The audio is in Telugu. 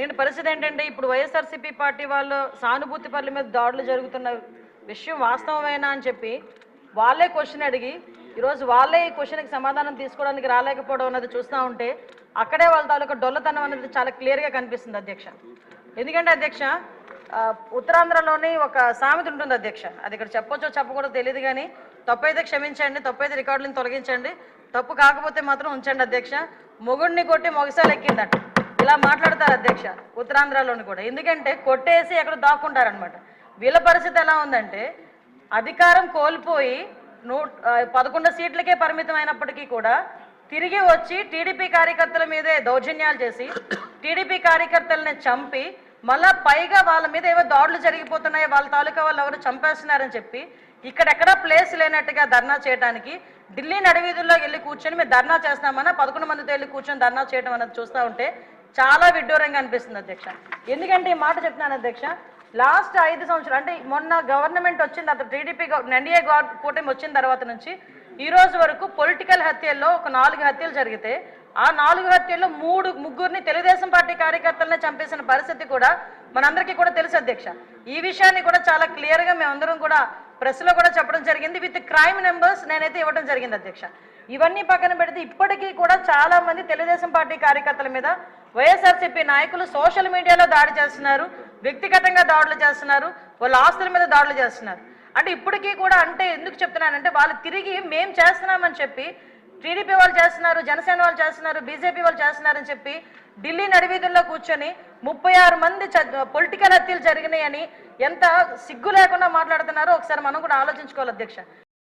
ఎందుకంటే పరిస్థితి ఏంటంటే ఇప్పుడు వైఎస్ఆర్సీపీ పార్టీ వాళ్ళు సానుభూతి పనుల మీద దాడులు జరుగుతున్న విషయం వాస్తవమేనా అని చెప్పి వాళ్ళే క్వశ్చన్ అడిగి ఈరోజు వాళ్ళే ఈ క్వశ్చన్కి సమాధానం తీసుకోవడానికి రాలేకపోవడం అన్నది చూస్తూ ఉంటే అక్కడే వాళ్ళ తాలూకా డొల్లతనం అనేది చాలా క్లియర్గా కనిపిస్తుంది అధ్యక్ష. ఎందుకంటే అధ్యక్ష ఉత్తరాంధ్రలోని ఒక సామెత ఉంటుంది అధ్యక్ష. అది ఇక్కడ చెప్పొచ్చో చెప్పకూడదు తెలియదు కానీ తప్పైతే క్షమించండి తప్పైతే రికార్డులను తొలగించండి తప్పు కాకపోతే మాత్రం ఉంచండి అధ్యక్ష. మొగుడిని కొట్టి మొగసాలు ఎక్కిందట ఇలా మాట్లాడతారు అధ్యక్ష ఉత్తరాంధ్రలోని కూడా. ఎందుకంటే కొట్టేసి ఎక్కడ దాక్కుంటారనమాట వీళ్ళ పరిస్థితి ఎలా ఉందంటే అధికారం కోల్పోయి నూ పదకొండు సీట్లకే పరిమితం అయినప్పటికీ కూడా తిరిగి వచ్చి టీడీపీ కార్యకర్తల మీదే దౌర్జన్యాలు చేసి టీడీపీ కార్యకర్తలని చంపి మళ్ళా పైగా వాళ్ళ మీద ఏవో దాడులు జరిగిపోతున్నాయి వాళ్ళ తాలూకా వాళ్ళు ఎవరు చంపేస్తున్నారని చెప్పి ఇక్కడెక్కడా ప్లేస్ లేనట్టుగా ధర్నా చేయడానికి ఢిల్లీ నడివీధుల్లో వెళ్ళి కూర్చొని మేము ధర్నా చేస్తామన్నా పదకొండు మందితో వెళ్ళి కూర్చొని ధర్నా చేయడం అన్నది చూస్తూ ఉంటే చాలా విడ్డూరంగా అనిపిస్తుంది అధ్యక్ష. ఎందుకంటే ఈ మాట చెప్తున్నాను అధ్యక్ష లాస్ట్ ఐదు సంవత్సరాలు అంటే మొన్న గవర్నమెంట్ వచ్చిన తర్వాత టీడీపీ ఎన్డీఏ కూటమి వచ్చిన తర్వాత నుంచి ఈ రోజు వరకు పొలిటికల్ హత్యల్లో ఒక నాలుగు హత్యలు జరిగితే ఆ నాలుగు హత్యల్లో మూడు ముగ్గురిని తెలుగుదేశం పార్టీ కార్యకర్తలనే చంపేసిన పరిస్థితి కూడా మనందరికీ కూడా తెలుసు అధ్యక్ష. ఈ విషయాన్ని కూడా చాలా క్లియర్గా మేమందరం కూడా ప్రెస్లో కూడా చెప్పడం జరిగింది. విత్ క్రైమ్ నెంబర్స్ నేనైతే ఇవ్వడం జరిగింది అధ్యక్ష. ఇవన్నీ పక్కన పెడితే ఇప్పటికీ కూడా చాలా మంది తెలుగుదేశం పార్టీ కార్యకర్తల మీద వైఎస్ఆర్సీపీ నాయకులు సోషల్ మీడియాలో దాడి చేస్తున్నారు వ్యక్తిగతంగా దాడులు చేస్తున్నారు వాళ్ళ ఆస్తుల మీద దాడులు చేస్తున్నారు. అంటే ఇప్పటికీ కూడా అంటే ఎందుకు చెప్తున్నానంటే వాళ్ళు తిరిగి మేం చేస్తున్నామని చెప్పి టీడీపీ వాళ్ళు చేస్తున్నారు జనసేన వాళ్ళు చేస్తున్నారు బీజేపీ వాళ్ళు చేస్తున్నారని చెప్పి ఢిల్లీ నడివీధుల్లో కూర్చొని ముప్పై ఆరు మంది పొలిటికల్ హత్యలు జరిగినాయని ఎంత సిగ్గు లేకుండా మాట్లాడుతున్నారో ఒకసారి మనం కూడా ఆలోచించుకోవాలి అధ్యక్ష.